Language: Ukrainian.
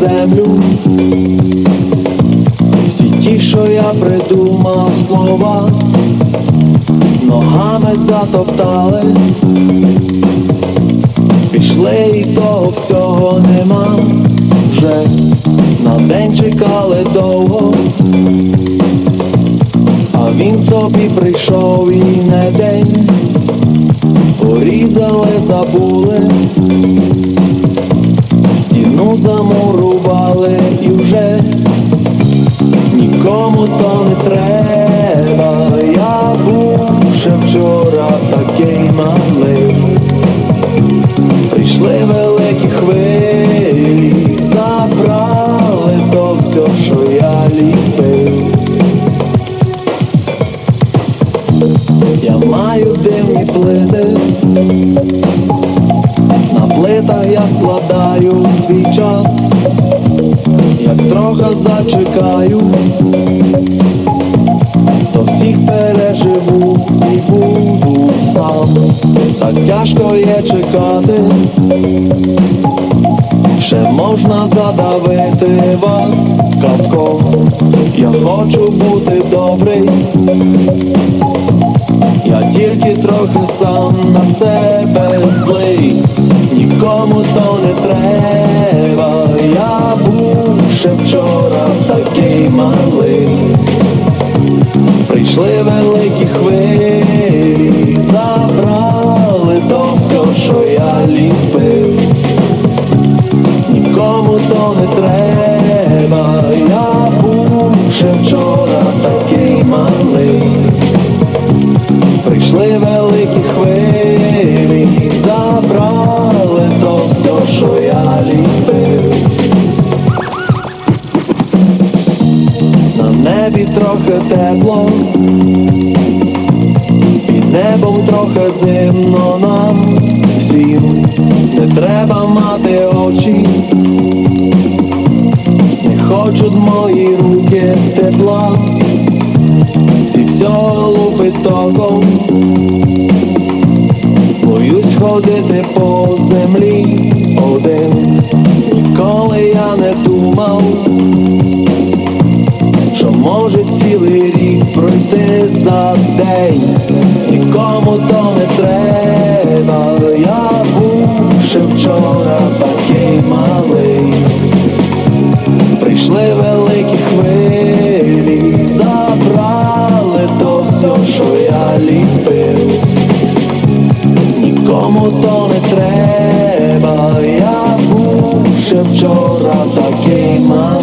землю. Всі ті, що я придумав слова, ногами затоптали, пішли і того всього нема. Вже на день чекали довго, а він собі прийшов і не день, порізали, забули, стіну замурували вчора такий малий. Прийшли великі хвилі, забрали то все, що я ліпив. Я маю дивні плити, на плитах я складаю свій час, як трохи зачекаю, Так тяжко є чекати, ще можна задавити вас катком. Я хочу бути добрий. Я тільки трохи сам на себе злий, нікому то не треба. Я був ще вчора такий малий. Прийшли великі хвилі, що я ліпив. Нікому то не треба. Я був ще вчора такий малий. Прийшли великі хвилі, забрали то все, що я ліпив. На небі трохи тепло, небом трохи зимно нам всім не треба мати очі, не хочуть мої руки тепла. Всі все лупить током, боюсь ходити по землі один, ніколи я не думав, що може цілий рік пройти за день, нікому то не треба, співав, я був ще вчора такий малий, прийшли великі хвилі, забрали то все, що я ліпив, нікому то не треба, я був ще вчора такий малий.